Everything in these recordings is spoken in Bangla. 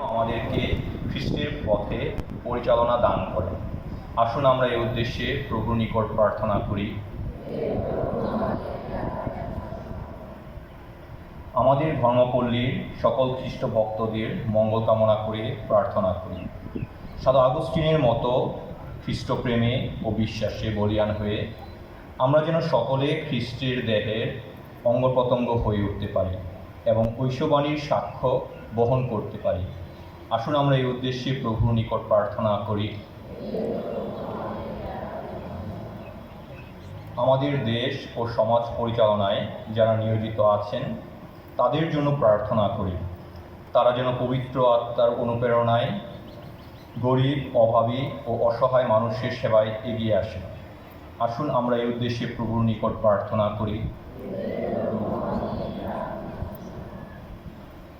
আমাদেরকে খ্রিস্টের পথে পরিচালনা দান করেন আসুন আমরা এই উদ্দেশ্যে প্রভু নিকট প্রার্থনা করি। আমাদের ধর্মপল্লীর সকল খ্রিস্ট ভক্তদের মঙ্গল কামনা করে প্রার্থনা করি। সাদা আগস্টিনের মতো খ্রিস্টপ্রেমে ও বিশ্বাসে বলিয়ান হয়ে আমরা যেন সকলে খ্রিস্টের দেহের অঙ্গ প্রত্যঙ্গ হয়ে উঠতে পারি এবং ঐশ্ববাণীর সাক্ষ্য বহন করতে পারি। আসুন আমরা এই উদ্দেশ্যে প্রভুর নিকট প্রার্থনা করি। আমাদের দেশ ও সমাজ পরিচালনায় যারা নিয়োজিত আছেন, তাদের জন্য প্রার্থনা করি। তারা যেন পবিত্র আত্মার অনুপ্রেরণায় গরিব, অভাবী ও অসহায় মানুষের সেবায় এগিয়ে আসে। আসুন আমরা এই উদ্দেশ্যে প্রভুর নিকট প্রার্থনা করি।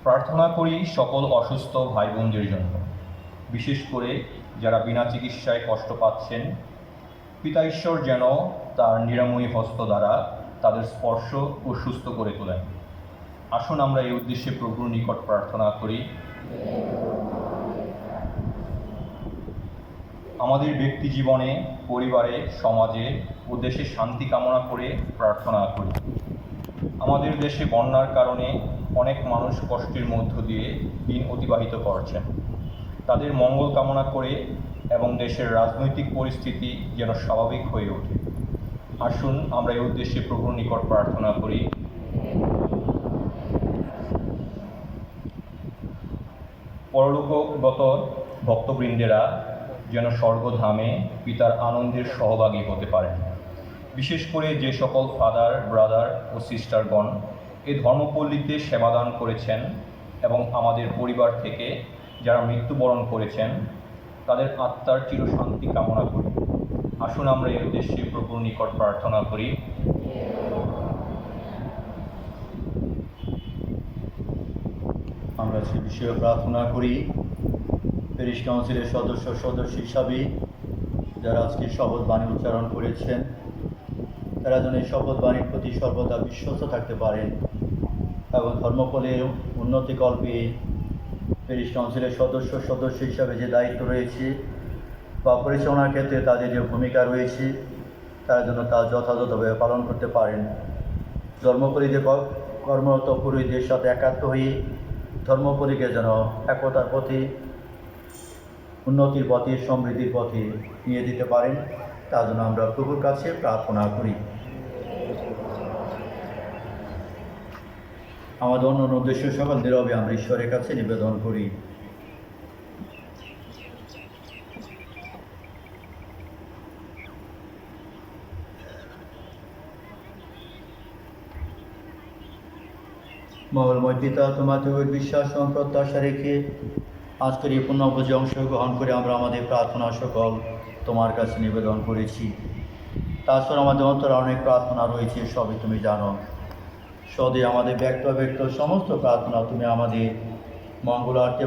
প্রার্থনা করি সকল অসুস্থ ভাই বোনদের জন্য। বিশেষ করে যারা বিনা চিকিৎসায় কষ্ট পাচ্ছেন, পিতা ঈশ্বর যেন তার নিরাময়ী হস্ত দ্বারা তাদের স্পর্শ ও সুস্থ করে তোলেন। আসুন আমরা এই উদ্দেশ্যে প্রভুর নিকট প্রার্থনা করি। আমাদের ব্যক্তি জীবনে, পরিবারে, সমাজে ও দেশে শান্তি কামনা করে প্রার্থনা করি। আমাদের দেশে বন্যার কারণে অনেক মানুষ কষ্টের মধ্য দিয়ে দিন অতিবাহিত করছেন। তাদের মঙ্গল কামনা করে এবং দেশের রাজনৈতিক পরিস্থিতি যেন স্বাভাবিক হয়ে ওঠে। আসুন, আমরা এই উদ্দেশ্যে প্রভুর নিকট প্রার্থনা করি। পরলোকগত ভক্তবৃন্দেরা যেন স্বর্গধামে পিতার আনন্দের সহভাগী হতে পারেন। বিশেষ করে যে সকল ফাদার ব্রাদার ও সিস্টারগণ এই ধর্মপল্লীতে সেবাদান করেছেন এবং আমাদের পরিবার থেকে যারা মৃত্যুবরণ করেছেন, তাদের আত্মার চিরশান্তি কামনা করি। আসুন আমরা এই উদ্দেশ্যে প্রভুর নিকট প্রার্থনা করি। আমরা সে বিষয়ে প্রার্থনা করি। প্যারিস কাউন্সিলের সদস্য সদস্য হিসাবে যারা আজকে শপথ বাণী উচ্চারণ করেছেন তারা যেন এই শপথ বাণীর প্রতি সর্বদা বিশ্বস্ত থাকতে পারেন এবং ধর্মপলের উন্নতিকল্পে প্যারিস কাউন্সিলের সদস্য সদস্য হিসাবে যে দায়িত্ব রয়েছে বা পরিচালনার ক্ষেত্রে তাদের যে ভূমিকা রয়েছে, তারা যেন তা যথাযথভাবে পালন করতে পারেন। ধর্মপরিদের কর্মরত পুরোহিতদের সাথে একাত্ম হয়ে ধর্মপরিকে যেন একতার পথে, উন্নতির পথে, সমৃদ্ধির পথে নিয়ে দিতে পারেন। তার জন্য আমরা প্রভুর কাছে প্রার্থনা করি। আমাদের অন্য অন্য উদ্দেশ্য সকল নীরবে আমরা ঈশ্বরের কাছে নিবেদন করি। মঙ্গলময় পিতা, তোমাদের বিশ্বাস এবং প্রত্যাশা রেখে আজকের এই পুণ্যভোজে অংশগ্রহণ করে আমরা আমাদের প্রার্থনা সকল তোমার কাছে নিবেদন করেছি। তাছাড়া আমাদের অন্তরে অনেক প্রার্থনা রয়েছে, সবই তুমি জানো। সদে আমাদের ব্যক্ত ব্যক্ত সমস্ত প্রার্থনা তুমি আমাদের মঙ্গলার্থে